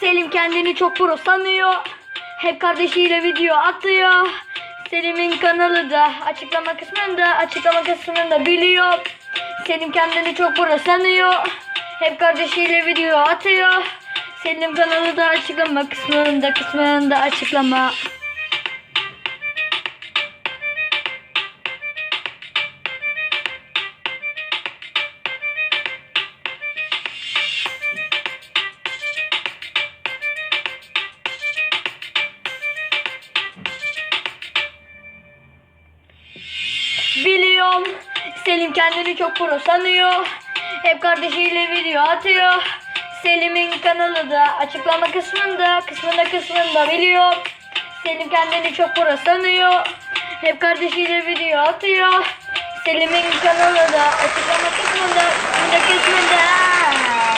Selim kendini çok pro sanıyor. Hep kardeşiyle video atıyor. Selim'in kanalı da açıklama kısmında açıklama kısmında biliyor. Selim kendini çok pro sanıyor. Hep kardeşiyle video atıyor. Selim kanalı da açıklama kısmında kısmında açıklama. Biliyorum. Selim kendini çok pro sanıyor. Hep kardeşiyle video atıyor. Selim'in kanalı da açıklama kısmında, kısmında kısmında biliyor. Selim kendini çok pro sanıyor. Hep kardeşiyle video atıyor. Selim'in kanalı da açıklama kısmında